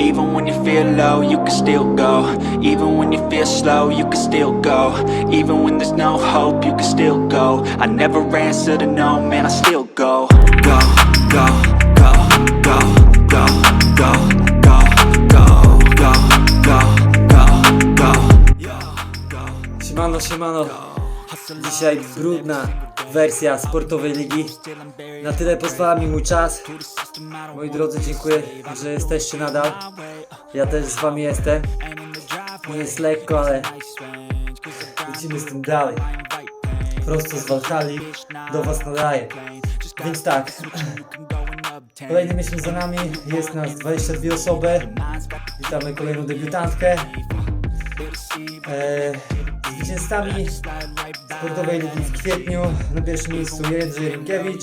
Even when you feel low, you can still go. Even when you feel slow, you can still go. Even when there's no hope, you can still go. I never answer to no, man, I still go. Go, go, go, go, go, go, go, go, go, go. Siemano, siemano. Dzisiaj brudna wersja sportowej ligi. Na tyle pozwala mi mój czas. Moi drodzy, dziękuję, że jesteście nadal. Ja też z wami jestem. Nie jest lekko, ale lecimy z tym dalej. Prosto z Walhali do was nadaję. Więc tak. Kolejny miesiąc za nami, jest nas 22 osoby. Witamy kolejną debiutantkę. Eee, zwycięzcami sportowej ligi w kwietniu na pierwszym miejscu Jędrzej Rynkiewicz,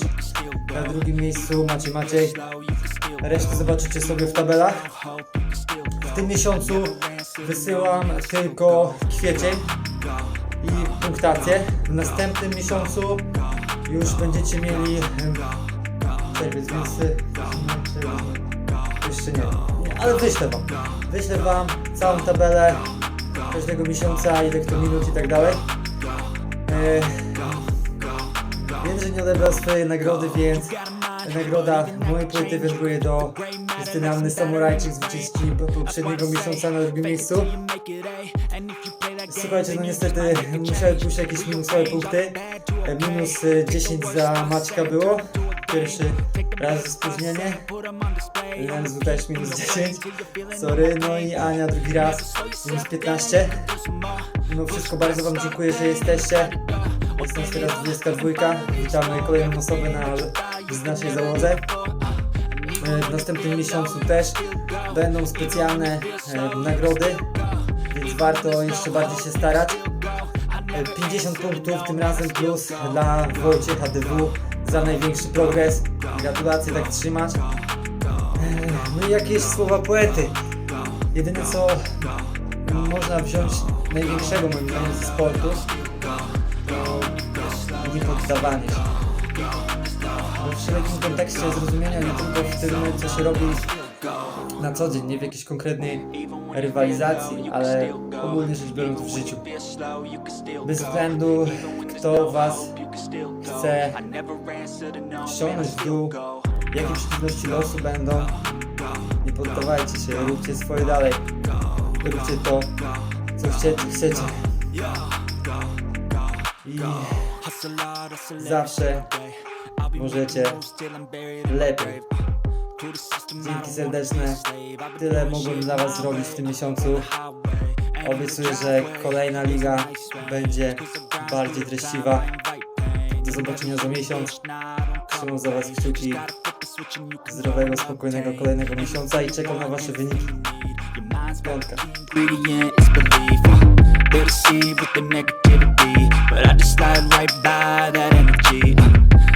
na drugim miejscu Maciej Maciej. Resztę zobaczycie sobie w tabelach. W tym miesiącu wysyłam tylko kwiecień i punktację. W następnym miesiącu już będziecie mieli czerwiec, więc jeszcze nie. nie. Ale wyślę wam. Wyślę wam całą tabelę każdego miesiąca, ile kto minut i tak dalej. E, wiem, że nie odebrał swojej nagrody, więc nagroda mojej płyty wędruje do Anny Samurajczyk, zwyciężczyni poprzedniego miesiąca na drugim miejscu. Słuchajcie, no niestety musiałem pójść jakieś minusowe punkty. E, Minus e, 10 za Maćka było. Pierwszy raz spóźnienie. Lenzu też minus 10. Sorry. No i Ania drugi raz minus 15. Mimo wszystko bardzo Wam dziękuję, że jesteście. Jest nas teraz 22. Witamy kolejną osobę na, z naszej załodze. E, W następnym miesiącu też będą specjalne e, nagrody, więc warto jeszcze bardziej się starać. E, 50 punktów tym razem plus dla Wojciecha DW za największy progres. Gratulacje, tak trzymać. No i jakieś słowa poety. Jedyne co można wziąć największego moim zdaniem ze sportu to nie poddawanie się. W szerokim kontekście zrozumienia nie tylko w tym, co się robi na co dzień, nie w jakiejś konkretnej rywalizacji, ale ogólnie rzecz biorąc w życiu. Bez względu kto was chce ściągnąć w dół, jakie przeciwności losu będą, nie poddawajcie się, róbcie swoje dalej. Róbcie to, co chcecie, chcecie. I zawsze możecie lepiej. Dzięki serdeczne. Tyle mogłem dla Was zrobić w tym miesiącu. Obiecuję, że kolejna liga będzie bardziej treściwa. Do zobaczenia za miesiąc. Trzymam za Was kciuki. Zdrowego, spokojnego kolejnego miesiąca i czekam na Wasze wyniki. Piątka. They deceive with the negativity, but I just slide right by that energy.